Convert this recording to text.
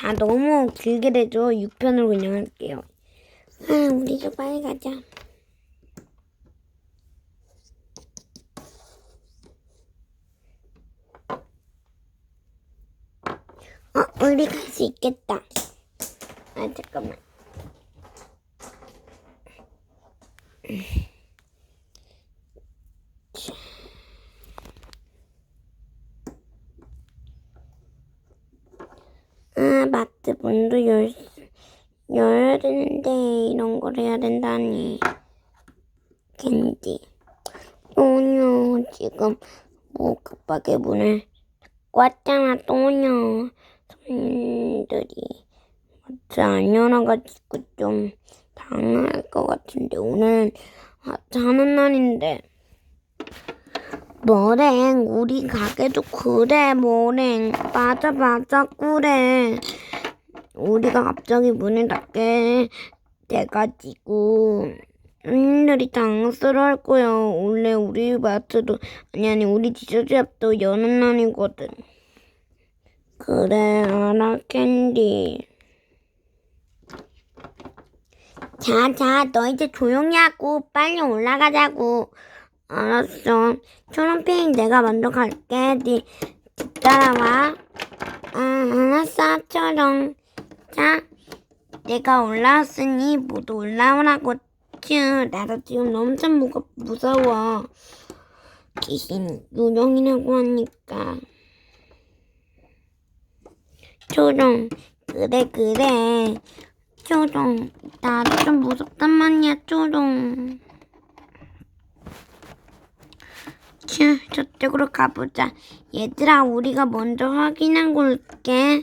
자, 너무 길게 되죠? 6편으로 그냥 할게요. 아, 우리도 빨리 가자. 어, 우리 갈 수 있겠다. 아, 잠깐만. 아, 마트 문도 열, 열어야 되는데, 이런 걸 해야 된다니. 캔디. 또냐, 지금, 뭐, 급하게 문을 꽉잖아, 또냐. 손님들이 마트 안 열어가지고 좀 당할 것 같은데, 오늘 마트 하는 날인데. 뭐랭? 우리 가게도 그래 뭐랭? 맞아 맞아 그래. 우리가 갑자기 문을 닫게 돼가지고. 손님들이 당황스러울 거야. 원래 우리 마트도 아니 아니 우리 디저트샵도 여는 날이거든. 그래 알아 캔디. 자자 너 이제 조용히 하고 빨리 올라가자고 알았어. 초록핑 내가 먼저 갈게. 니 뒤따라와. 아, 알았어, 초롱. 자, 내가 올라왔으니 모두 올라오라고. 쭈, 나도 지금 엄청 무거, 무서워. 귀신 요정이라고 하니까. 초롱, 그래, 그래. 초롱, 나도 좀 무섭단 말이야, 초롱. 자, 저쪽으로 가보자. 얘들아, 우리가 먼저 확인하고 올게.